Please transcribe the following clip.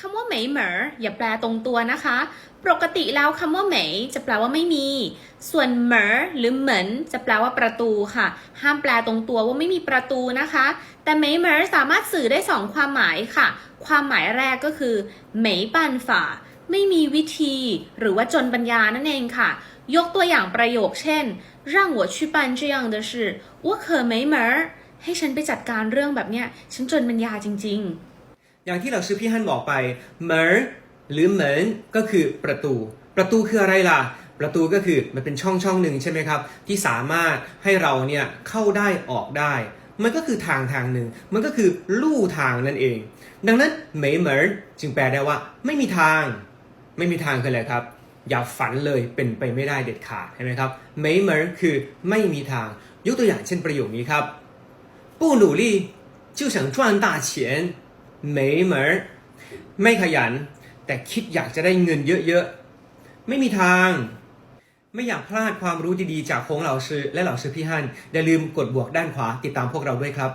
คำว่าเหมยเหมออย่าแปลตรงตัวนะคะ ปกติแล้วคำว่าเหมยจะแปลว่าไม่มี ส่วนเหมอหรือเหมินจะแปลว่าประตูค่ะ ห้ามแปลตรงตัวว่าไม่มีประตูนะคะ แต่เหมยเหมอสามารถสื่อได้สองความหมายค่ะ ความหมายแรกก็คือเหมยปันฝ่า ไม่มีวิธี หรือว่าจนปัญญานั่นเองค่ะ ยกตัวอย่างประโยคเช่น让我去办这样的事我可没门儿ให้ฉันไปจัดการเรื่องแบบเนี้ย ฉันจนปัญญาจริง ๆ อย่างที่เราชื่อพี่ฮั่นบอกไปเหมินหรือเหมินก็คือประตู ประตูคืออะไรล่ะ ประตูก็คือมันเป็นช่องช่องหนึ่งใช่ไหมครับ ที่สามารถให้เราเนี่ยเข้าได้ออกได้ มันก็คือทางทางหนึ่ง มันก็คือลู่ทางนั่นเอง ดังนั้นเหมยเหมินจึงแปลได้ว่า ไม่มีทาง ไม่มีทางคืออะไรครับ อย่าฝันเลยเป็นไปไม่ได้เด็ดขาดใช่ไหมครับเหมยเหมินคือไม่มีทาง ยกตัวอย่างเช่นประโยคนี้ครับ不努力就想赚大钱 没门儿ไม่ขยัน แต่คิดอยากจะได้เงินเยอะๆ ไม่มีทาง ไม่อยากพลาดความรู้ดีๆจากโค้งเหล่าซื้อและเหล่าซื้อพี่ฮั่นอย่าลืมกดบวกด้านขวาติดตามพวกเราด้วยครับ